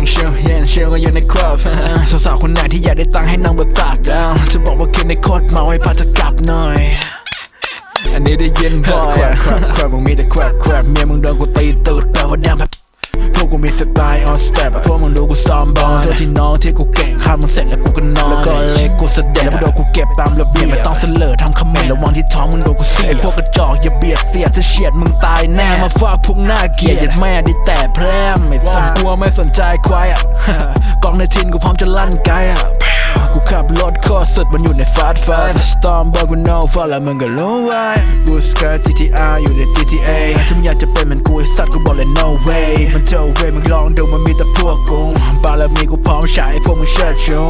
งเชียวเย็นเชียวก็อยู่ในคลับสาวๆคนไหนที่อยากได้ตังค์ให้นั่งบนตักแล้วจะบอกว่าคืนในโคตรเมาให้พาจะกลับหน่อยอันนี้ได้ยินบ่อยครับครับครับมึงมีแต่ครับครับเมียมึงโดนกูตีตูดแปลว่าดังแบบพวกกูมีสไตล์ on step พวกมึงดูกูซ้อมบอลเท่าที่น้องที่กูเก่งข้ามมึงเสร็จแล้วกูก็นอนแล้วก็เล็กกูเสด็จแล้วมึงโดนกูเก็บตามระเบียบไม่ต้องเสลอทำคำเมนต์ระวังที่ท้องมึงโดนกูเสียไอพวกกระจอกอย่าเบียดเสียดถ้าเฉียดมึงตายแน่มาฟากพวกหน้าเกลียดยัดแม่ได้แต่แพร่มไม่ต้องกลัวไม่สนใจควายอะกองในทินกูพร้อมจะลั่นไกอะกูขับรถโคตรสุดมันอยู่ในฟาสต์ฟาสต์ Storm บอกกู know ฟอแล้วมึงก็รู้ไว้กูสกาย GTR อยู่ใน GTA ถ้ามึงอยากจะเป็นเหมือนกูไอ้สัตว์ way มันเจอเวมึงลองดูมันมีแต่พวกกูบารมีกูพร้อมใช้พวกมึงเชิดชู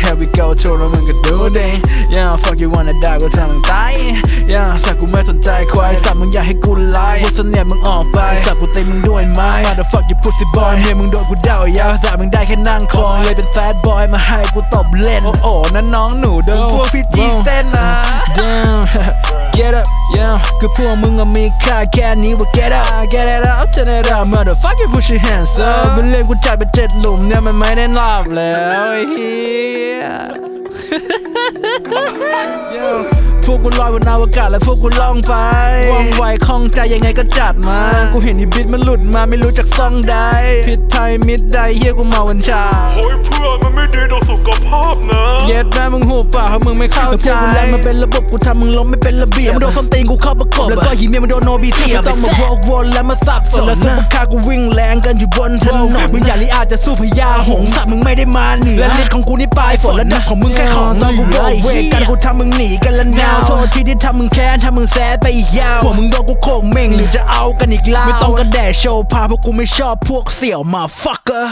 Here we go โชว์แล้วมึงก็ดูดิ Yeah fuck you wanna die กูทำมึงตาย Yeah สัตว์กูไม่สนใจควายสัตว์มึงอยากให้กูไล่พูดเสนียดมึงออกไปสัตว์กูตีมึงด้วยไม้ Motherfuck you pussy boy เมียมึงโดนกูเดายาวแต่มึงได้แค่นั่งคอยเลยเป็น sad boy มาให้กูตบเล่น โอ้โอ้นั่นน้องหนูโดนพวกพี่จีเต้นนะ Damn get up yeah คือพวกมึงอะมีค่าแค่นี้ว่า get up get it up turn it up motherfucker push your hands up เป็นเรื่องกูจ่ายไป พวกกูลอยบนอวกาศและพวกกูล่องไปว่องไวคล่องใจยังไงก็จัดมา กูเห็นอีบิดมันหลุดมาไม่รู้จักซ่องใดผิดภัยมิดใดเฮียกูเมาวันชาเฮ้ยเพื่อนมันไม่ดีต่อสุขภาพนะเย็ดแม่มึงหูป่าเพราะมึงไม่เข้าใจพวกกูแลมันเป็นระบบกูทำมึงล้มไม่เป็นระเบียบมึงโดนส้นตีนกูเข้าประกบแล้วก็หิมเมียมึงโดนโนบีเทียไม่ต้องมาโวกวนและมาสับสนแล้วซุปเปอร์คาร์กูวิ่งแรงกันอยู่บนถนนมึงอย่าลิอาจจะสู้พญาหงส์สัตว์มึงไม่ได้มาเหนือและฤทธิ์ของกูนี่ปลายฝนและดับของมึงแค่ของตอนกูโบกเวกกันกูทำมึงหนีกันละนาวโทษทีที่ทำมึงแค้นทำมึงแสบไปอีกยาวพวกมึงโดนกูโคงเม่งหรือจะเอากันอีกล่าไม่ต้องกระแดะโชว์พาพวกกูไม่ชอบพวกเสี่ยวมา fucker